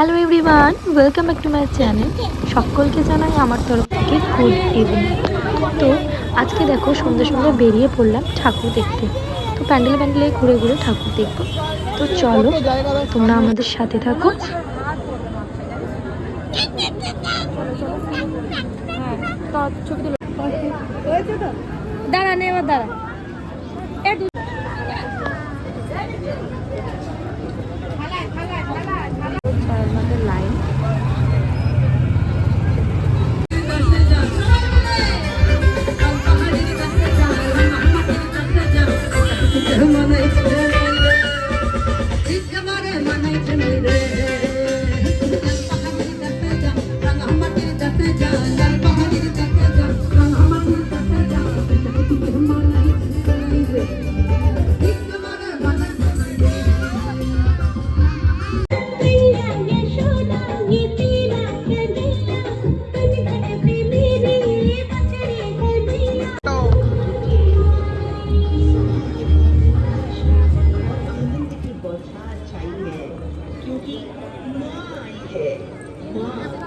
Hello everyone welcome back to my channel সকলকে জানাই আমার তরফ থেকে গুড ইভিনিং তো আজকে দেখো সন্ধ্যে সন্ধ্যে বেরিয়ে পড়লাম ঠাকুর দেখতে। তো প্যান্ডেল প্যান্ডেলে ঘুরে ঘুরে ঠাকুর দেখব। তো চলো তোমরা আমাদের সাথে থাকো। দাঁড়া নে এবার দাঁড়া। की बौछार छाई है क्योंकि माँ आई है माँ माँ आई है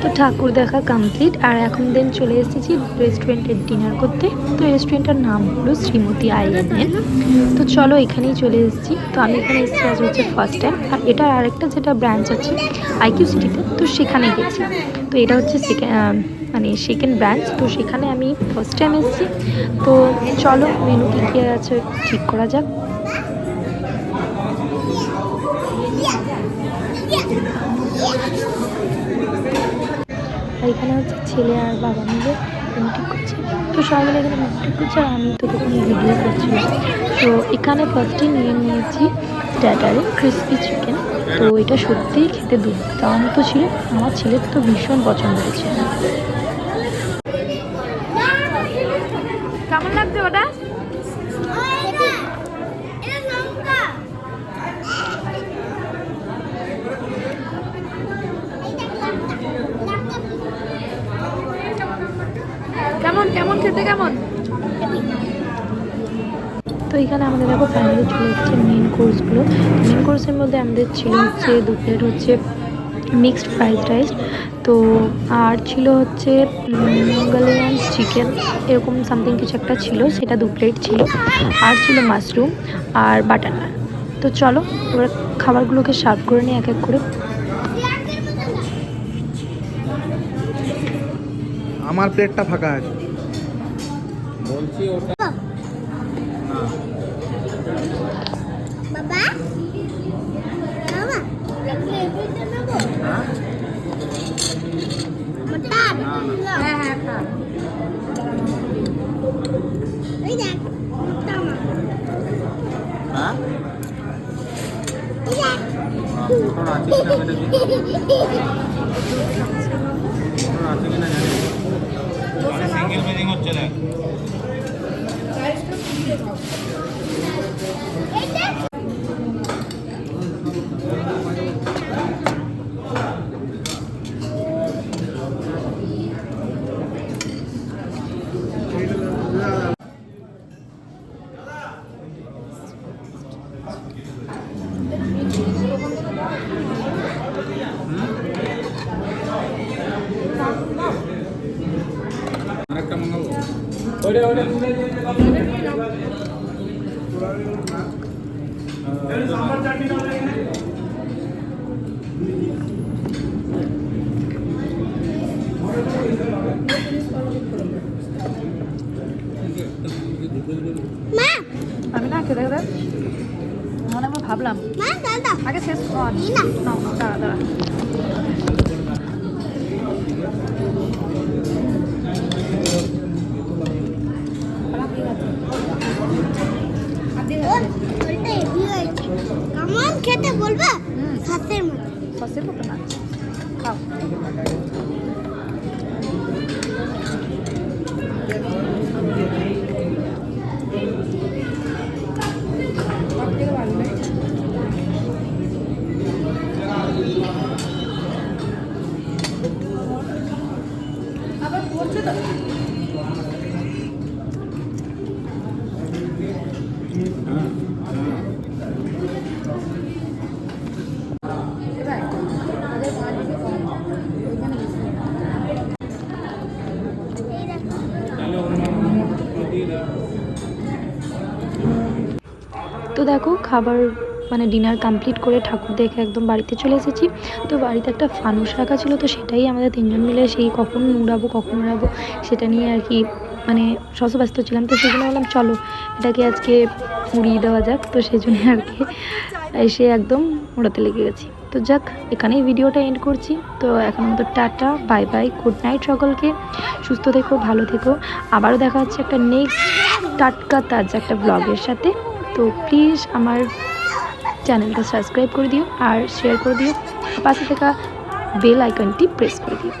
তো ঠাকুর দেখা কমপ্লিট আর এখন দেন চলে এসেছি রেস্টুরেন্টের ডিনার করতে। তো রেস্টুরেন্টের নাম হলো শ্রীমতী আইএনএন তো চলো এখানেই চলে এসেছি। তো আমি এখানে এসেছি আজ হচ্ছে ফার্স্ট টাইম আর এটার আরেকটা যেটা ব্রাঞ্চ আছে আইকিউ সিটিতে তো সেখানে গেছি। তো এটা হচ্ছে সেকেন্ড মানে সেকেন্ড ব্রাঞ্চ তো সেখানে আমি ফার্স্ট টাইম এসেছি। তো চলো মেনু কী কী আছে ঠিক করা যাক। আর এখানে হচ্ছে ছেলে আর বাবা মিলে ঠিক করছে। তো সবাই মিলে এখানে মেনু করছে আর আমি তো তখন ভিডিও করছিলাম তো এখানে ফার্স্টে নিয়ে নিয়েছি স্ট্যাটারে ক্রিসপি চিকেন তো এটা সত্যিই খেতে দুর্দান্ত ছিল। আমার ছেলের তো ভীষণ পছন্দ হয়েছে কেমন লাগছে ওটা কেমন কেমন খেতে কেমন? তো এখানে আমাদের দেখো ফ্যামিলি চলে এসেছে মেন কোর্সগুলো মেন কোর্সের মধ্যে আমাদের ছিল হচ্ছে, দু প্লেট হচ্ছে মিক্সড ফ্রাইড রাইস তো আর ছিল হচ্ছে মঙ্গলিয়ান চিকেন এরকম সামথিং কিছু একটা ছিল, সেটা দু প্লেট ছিল। আর ছিল মাশরুম আর বাটার নান তো চলো, এবার খাবারগুলোকে সার্ভ করে নিই এক এক করে। আমার প্লেটটা ফাঁকা আছে। বাবা বাবা লাগলে এগুলো নেব মটর হ্যাঁ হ্যাঁ খা এই দেখ মটর মা হ্যাঁ এই সিঙ্গেল মেজিং হচ্ছে না 这块。আমি না খেতে খেতে মানে আমি ভাবলাম আগে শেষ কর। না, দাঁড়া দাঁড়া। ওর ওটা হেভি হয়েছে কেমন খেতে বলবা খাসের মতো সসের মতো লাগছে খাও সব থেকে ভালো লাগে আবার তো দেখো খাবার মানে ডিনার কমপ্লিট করে ঠাকুর দেখে একদম বাড়িতে চলে এসেছি। তো বাড়িতে একটা ফানুস রাখা ছিল, তো সেটাই আমাদের তিনজন মিলে সেই কখন উড়াবো কখন উড়াবো, সেটা নিয়ে আর কি মানে ব্যস্ত ছিলাম। তো সেই জন্য বললাম চলো এটাকে আজকে উড়িয়ে দেওয়া যাক। তো সেই জন্য আর কি এসে একদম উড়াতে লেগে গেছি। তো যাক, এখানেই ভিডিওটা এন্ড করছি। তো এখন তো tata bye bye good night সকলকে। সুস্থ থেকো, ভালো থেকো। আবারও দেখা হচ্ছে একটা নেক্সট টাটকা তাজা একটা ব্লগের সাথে। তো প্লিজ আমার চ্যানেলটা সাবস্ক্রাইব করে দিও আর শেয়ার করে দিও। পাশে থাকা বেল আইকনটি প্রেস করে দিও।